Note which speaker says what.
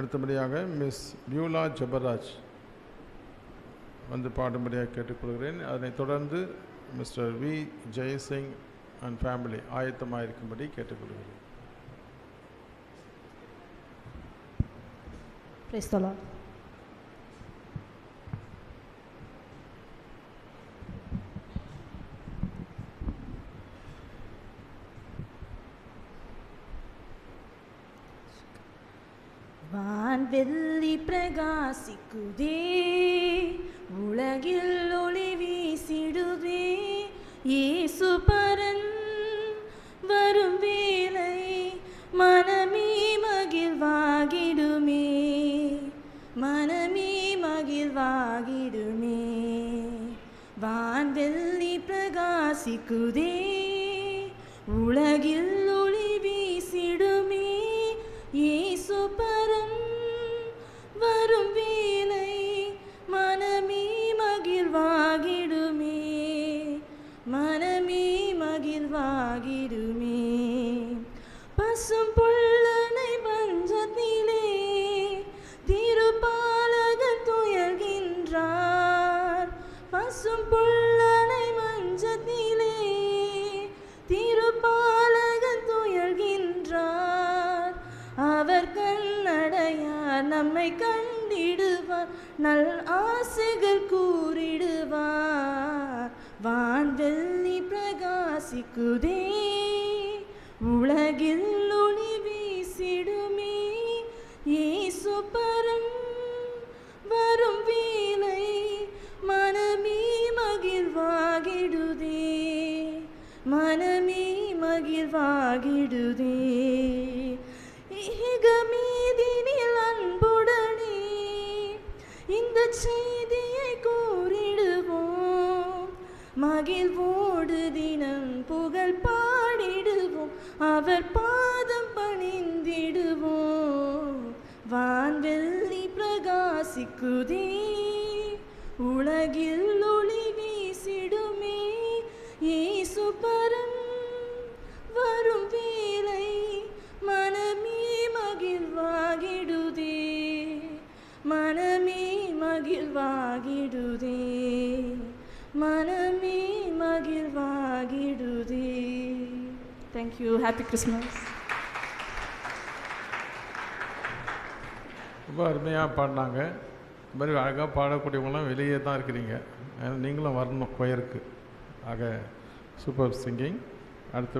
Speaker 1: அடுத்தபடியாக miss Beulah Jebaraj வந்து பாடும்படியாக கேட்டுக்கொள்கிறேன். அதனைத் தொடர்ந்து mister V Jayasingh and family ஆயத்தமாக இருக்கும்படி கேட்டுக்கொள்கிறேன்
Speaker 2: Praise வெள்ளி பிரகாசிக்குதே உலகில் ஒளி வீசிடுதே. இயேசு பரன் வரும் வேலை மனமே மகிழ்வாகிடுமே மனமே மகிழ்வாகிடுமே. வான் வெள்ளி பிரகாசிக்குதே உலகில் மகிழ்வாகிடுமே பசும் புல்லனை பஞ்சத்திலே திருப்பாலக துயர்கின்றார். பசும் புல்லனை மஞ்சத்திலே திருப்பாலக துயர்கின்றார். அவர் கண்ணடையார் நம்மை கண்டிடுவார். நல் ஆசைகள் கூறிடுவார். வாசிக்குதே. உலகில் ஒளி வீசிடுமே. இயேசு பரம் வரும் வேளை மனமே மகிழ்வாகிடுதே. மனமே மகிழ்வாகிடுதே. ஏகமீதினில் அன்புடனே இந்த செய்தியை கூறிடுவோம். மகிழ்வோடு தினம் புகழ் பாடிடுவோம். அவர் பாதம் பணிந்திடுவோம். வான்வெள்ளி பிரகாசிக்குதே. உலகில் ஒளி வீசிடுமே. ஏசு பரம் வரும் வேலை மனமே மகிழ்வாகிடுதே. மனமே மகிழ்வாகிடுதே. மனமே மகிழ்வா தேங்க்யூ ஹாப்பி Christmas.
Speaker 1: ரொம்ப அருமையாக பாடினாங்க. இந்த மாதிரி அழகாக பாடக்கூடியவங்களாம் வெளியே தான் இருக்கிறீங்க. நீங்களும் வரணும் கொயருக்கு ஆக சூப்பர் சிங்கிங் அடுத்து